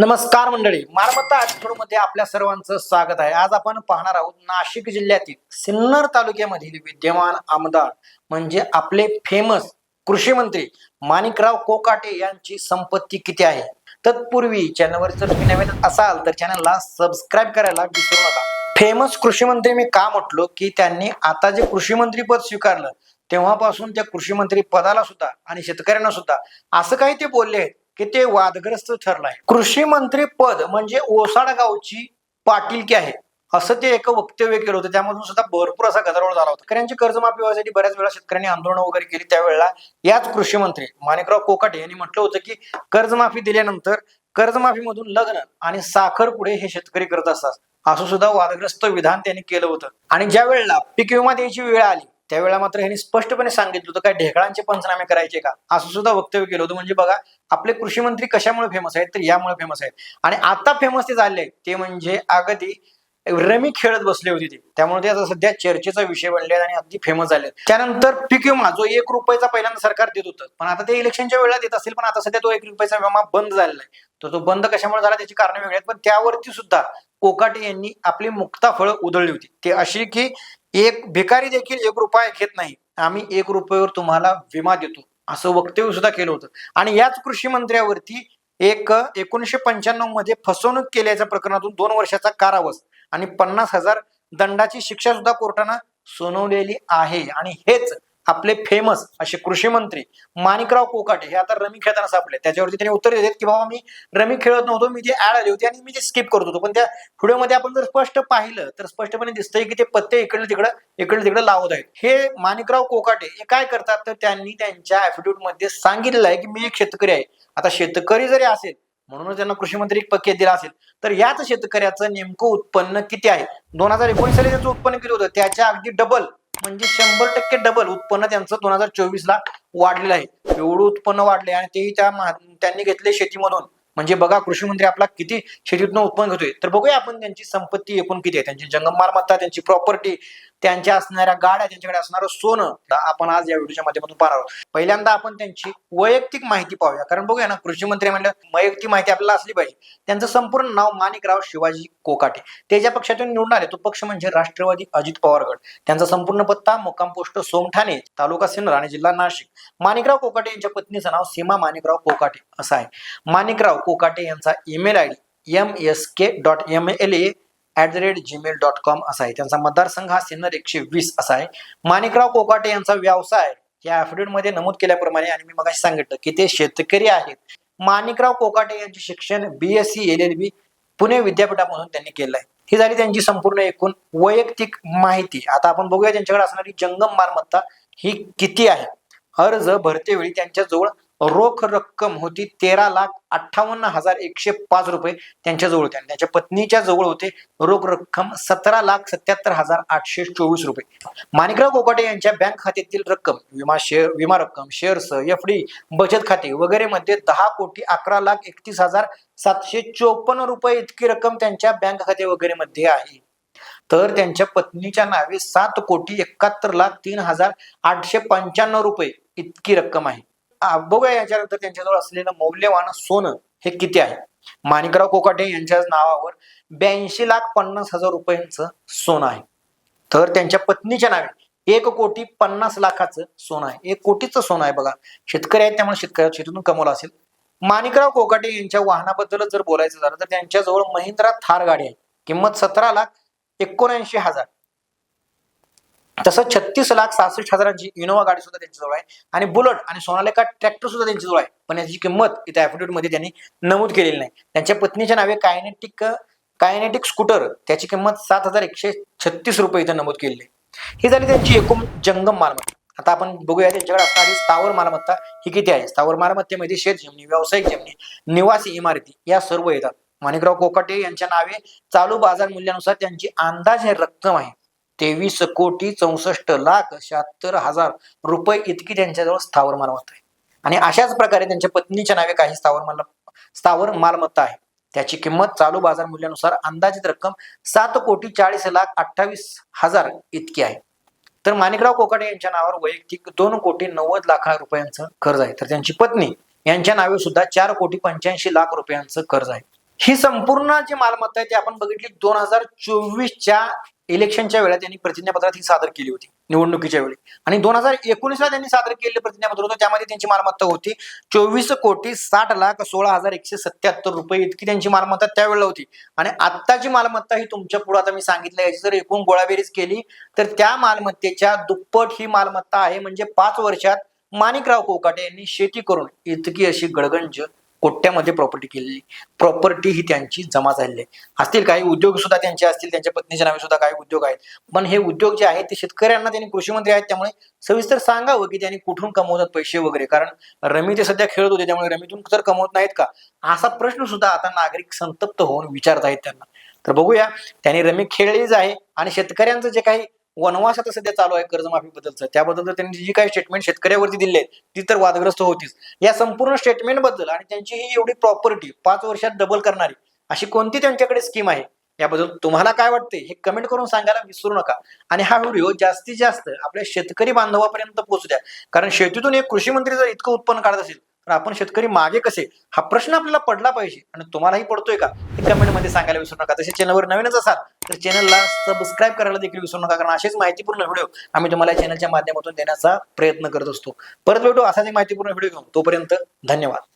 नमस्कार मंडळी मालमत्ता मध्ये आपल्या सर्वांचं स्वागत आहे. आज आपण पाहणार आहोत नाशिक जिल्ह्यातील सिन्नर तालुक्यामधील विद्यमान आमदार म्हणजे आपले फेमस कृषी मंत्री माणिकराव कोकाटे यांची संपत्ती किती आहे? तत्पूर्वी चॅनलवर जर तुम्ही नवीन असाल तर चॅनलला सबस्क्राईब करायला विसरू नका. फेमस कृषी मंत्री मी का म्हटलो? की त्यांनी आता जे कृषी मंत्री पद स्वीकारलं तेव्हापासून त्या कृषी मंत्री पदाला सुद्धा आणि शेतकऱ्यांना सुद्धा असं काही ते बोलले आहेत. की ते वादग्रस्त ठरलंय. कृषी मंत्री पद म्हणजे ओसाड गावची पाटीलकी आहे. असं ते एक वक्तव्य केलं होतं. त्यामधून सुद्धा भरपूर असा गदारोळ झाला होता. शेतकऱ्यांची कर्जमाफी व्हायसाठी बऱ्याच वेळा शेतकऱ्यांनी आंदोलन वगैरे केली. त्यावेळेला याच कृषी मंत्री माणिकराव कोकाटे यांनी म्हटलं होतं की कर्जमाफी दिल्यानंतर कर्जमाफीमधून लग्न आणि साखर पुढे हे शेतकरी करत असतात. असं सुद्धा वादग्रस्त विधान त्यांनी केलं होतं. आणि ज्या वेळेला पीक विमा द्यायची वेळ आली त्यावेळेला मात्र ह्यांनी स्पष्टपणे सांगितलं होतं काय ढेकळांचे पंचनामे करायचे का? असं सुद्धा वक्तव्य केलं होतं. म्हणजे बघा आपले कृषी मंत्री कशामुळे फेमस आहेत? तर यामुळे फेमस आहेत. आणि आता फेमस ते झाले ते म्हणजे अगदी रमी खेळत बसले होते ते. त्यामुळे ते आता सध्या चर्चेचा विषय बनले आहेत आणि अगदी फेमस झाले त्यानंतर पीक विमा जो एक रुपयाचा पहिल्यांदा सरकार देत होतं. पण आता ते इलेक्शनच्या वेळेला देत असेल पण आता सध्या तो एक रुपयाचा विमा बंद झालेला आहे. तर तो बंद कशामुळे झाला त्याची कारणं वेगळी आहेत. पण त्यावरती सुद्धा कोकाटे यांनी आपली मुक्ता फळं उधळली होती. ते अशी की एक भिकारी देखील एक रुपया घेत नाही. आम्ही एक रुपयावर तुम्हाला विमा देतो. असं वक्तव्य सुद्धा केलं होतं. आणि याच कृषी मंत्र्यावरती एक एकोणीशे पंच्याण्णवमध्ये फसवणूक केल्याच्या प्रकरणातून दोन वर्षाचा कारावास आणि पन्नास हजार दंडाची शिक्षा सुद्धा कोर्टानं सुनावलेली आहे. आणि हेच आपले फेमस असे कृषी मंत्री माणिकराव कोकाटे हे आता रमी खेळताना सापडले. त्याच्यावरती त्यांनी उत्तर देतात की बाबा मी रमी खेळत नव्हतो मी ते ऍड आली होती आणि मी ते स्किप करत होतो. पण त्या व्हिडिओमध्ये आपण जर स्पष्ट पाहिलं तर स्पष्टपणे दिसतंय की ते पत्ते इकडे तिकडं इकडे तिकडे लावत आहेत. हे माणिकराव कोकाटे हे काय करतात? तर त्यांनी त्यांच्या ऍफिड्यूटमध्ये सांगितलेलं आहे की मी एक शेतकरी आहे. आता शेतकरी जरी असेल म्हणूनच त्यांना कृषी मंत्री पक्के दिला असेल तर याच शेतकऱ्याचं नेमकं उत्पन्न किती आहे? दोन हजार एकोणीस साली त्याचं उत्पन्न किती होतं? त्याच्या अगदी डबल म्हणजे शंभर टक्के डबल उत्पन्न त्यांचं दोन हजार चोवीस ला वाढलेलं आहे. एवढं उत्पन्न वाढले आणि तेही त्या त्यांनी घेतले शेतीमधून. म्हणजे बघा कृषी मंत्री आपला किती शेतीतून उत्पन्न घेतोय. तर बघूया आपण त्यांची संपत्ती एकूण किती आहे. त्यांची जंगम मालमत्ता त्यांची प्रॉपर्टी त्यांच्या असणाऱ्या गाड्या त्यांच्याकडे असणारं सोनं आपण आज या व्हिडिओच्या माध्यमातून पाहणार आहोत. पहिल्यांदा आपण त्यांची वैयक्तिक माहिती पाहूया. कारण बघूया ना कृषी मंत्री म्हणलं वैयक्तिक माहिती आपल्याला असली पाहिजे. त्यांचं संपूर्ण नाव माणिकराव शिवाजी कोकाटे. ते ज्या पक्षातून निवडून आले तो पक्ष म्हणजे राष्ट्रवादी अजित पवार गट. त्यांचा संपूर्ण पत्ता मुक्काम पोस्ट सोमठाणे तालुका सिन्नर आणि जिल्हा नाशिक. माणिकराव कोकाटे यांच्या पत्नीचं नाव सीमा माणिकराव कोकाटे असं आहे. माणिकराव कोकाटे यांचा email I D M S K dot M L A at the rate Gmail dot com असा आहे. त्यांचा मतदारसंघ हा सिन्नर एकशे वीस असा आहे. माणिकराव कोकाटे यांचा व्यवसाय या affidavit नमूद केल्याप्रमाणे आणि मी मग सांगितलं की ते शेतकरी आहेत. माणिकराव कोकाटे यांचे शिक्षण B S C L L B Pune विद्यापीठामधून त्यांनी केलं आहे. ही झाली त्यांची संपूर्ण एकूण वैयक्तिक माहिती. आता आपण बघूया त्यांच्याकडे असणारी जंगम मालमत्ता ही किती आहे? अर्ज भरतेवेळी त्यांच्याजवळ रोख रक्कम होती तेरा लाख अठ्ठावन्न हजार एकशे पाच रुपये त्यांच्याजवळ होते. आणि त्यांच्या पत्नीच्या जवळ होते रोख रक्कम सतरा लाख सत्याहत्तर हजार आठशे चोवीस रुपये. माणिकराव कोकाटे यांच्या बँक खात्यातील रक्कम विमा शेअर विमा रक्कम शेअर्स एफ डी बचत खाते वगैरे मध्ये दहा कोटी अकरा लाख एकतीस हजार सातशे चोपन्न रुपये इतकी रक्कम त्यांच्या बँक खाते वगैरे मध्ये आहे. तर त्यांच्या पत्नीच्या नावे सात कोटी एकाहत्तर लाख तीन हजार आठशे पंच्याण्णव रुपये इतकी रक्कम आहे. बघूया याच्यानंतर त्यांच्याजवळ असलेलं मौल्यवान सोनं हे किती आहे? माणिकराव कोकाटे यांच्या नावावर ब्याऐंशी लाख पन्नास हजार रुपयांचं सोनं आहे. तर त्यांच्या पत्नीच्या नावे एक कोटी पन्नास लाखाचं सोनं आहे. एक कोटीचं सोनं आहे बघा. शेतकरी आहेत त्यामुळे शेतकऱ्या शेतीतून कमवलं असेल. माणिकराव कोकाटे यांच्या वाहनाबद्दलच जर बोलायचं झालं तर त्यांच्याजवळ महिंद्रा थार गाडी आहे. किंमत सतरा लाख एकोणऐंशी हजार. तसं छत्तीस लाख सहासष्ट हजारांची इनोवा गाडी सुद्धा त्यांच्याजवळ आहे. आणि बुलट आणि सोनालिका ट्रॅक्टर सुद्धा त्यांच्याजवळ आहे. पण याची किंमत इथे affidavit मध्ये त्यांनी नमूद केलेली नाही. त्यांच्या पत्नीच्या नावे कायनेटिक कायनेटिक स्कूटर त्याची किंमत सात हजार एकशे छत्तीस रुपये इथे नमूद केलेली आहे. ही झाली त्यांची एकूण जंगम मालमत्ता. आता आपण बघूया त्यांच्याकडे असणारी स्थावर मालमत्ता ही किती आहे? स्थावर मालमत्तेमध्ये शेत जमिनी व्यावसायिक जमिनी निवासी इमारती या सर्व येतात. माणिकराव कोकाटे यांच्या नावे चालू बाजार मूल्यानुसार त्यांची हे रक्कम आहे. तेवीस कोटी चौसष्ट लाख शहात्तर हजार रुपये इतकी त्यांच्याजवळ स्थावर मालमत्ता आहे. आणि अशाच प्रकारे त्यांच्या पत्नीच्या नावे काही स्थावर माल स्थावर मालमत्ता आहे. त्याची किंमत चालू बाजार मूल्यानुसार अंदाजित रक्कम सात कोटी चाळीस लाख अठ्ठावीस हजार इतकी आहे. तर माणिकराव कोकाटे यांच्या नावावर वैयक्तिक दोन कोटी नव्वद लाख रुपयांचं कर्ज आहे. तर त्यांची पत्नी यांच्या नावे सुद्धा चार कोटी पंच्याऐंशी लाख रुपयांचं कर्ज आहे. ही संपूर्ण जी मालमत्ता आहे ती आपण बघितली दोन हजार चोवीसच्या इलेक्शनच्या वेळेला त्यांनी प्रतिज्ञापत्रात ही सादर केली होती निवडणुकीच्या वेळी. आणि दोन हजार एकोणीसला त्यांनी सादर केलेलं प्रतिज्ञापत्र होतं त्यामध्ये त्यांची मालमत्ता होती. चोवीस कोटी साठ लाख सोळा हजार एकशे सत्याहत्तर रुपये इतकी त्यांची मालमत्ता त्यावेळेला होती. आणि आत्ताची मालमत्ता ही तुमच्यापुढे आता मी सांगितलं याची जर एकूण गोळाबेरीज केली तर त्या मालमत्तेच्या दुप्पट ही मालमत्ता आहे म्हणजे पाच वर्षात माणिकराव कोकाटे यांनी शेती करून इतकी अशी गडगंज कोट्यामध्ये प्रॉपर्टी केलेली प्रॉपर्टी ही त्यांची जमा झालेली आहे. असतील काही उद्योग सुद्धा त्यांचे असतील त्यांच्या पत्नीच्या नावे सुद्धा काही उद्योग आहेत. पण हे उद्योग जे आहेत ते शेतकऱ्यांना त्यांनी कृषी मंत्री आहेत त्यामुळे सविस्तर सांगावं की त्यांनी कुठून कमवतात पैसे वगैरे. कारण रमी ते सध्या खेळत होते त्यामुळे रमीतून तर कमवत नाहीत का? असा प्रश्न सुद्धा आता नागरिक संतप्त होऊन विचारत आहेत त्यांना. तर बघूया त्यांनी रमी खेळलीच आहे आणि शेतकऱ्यांचं जे काही वनवास आता सध्या चालू आहे कर्जमाफीबद्दलचं. त्याबद्दल त्यांनी जी काही स्टेटमेंट शेतकऱ्यावरती दिली आहेत ती तर वादग्रस्त होतीच. या संपूर्ण स्टेटमेंटबद्दल आणि त्यांची ही एवढी प्रॉपर्टी पाच वर्षात डबल करणारी अशी कोणती त्यांच्याकडे स्कीम आहे? याबद्दल तुम्हाला काय वाटते हे कमेंट करून सांगायला विसरू नका. आणि हा व्हिडिओ जास्तीत जास्त आपल्या शेतकरी बांधवापर्यंत पोहोचू द्या. कारण शेतीतून एक कृषी मंत्री जर इतकं उत्पन्न काढत असेल पण आपण शेतकरी मागे कसे? हा प्रश्न आपल्याला पडला पाहिजे. आणि तुम्हालाही पडतोय का? हे कमेंटमध्ये सांगायला विसरू नका. तसे चॅनलवर नवीनच असाल तर चॅनलला सबस्क्राईब करायला देखील विसरू नका. कारण असेच माहितीपूर्ण व्हिडिओ आम्ही तुम्हाला चॅनलच्या माध्यमातून देण्याचा प्रयत्न करत असतो. परत भेटू असाच एक माहितीपूर्ण व्हिडिओ घेऊन. तोपर्यंत धन्यवाद.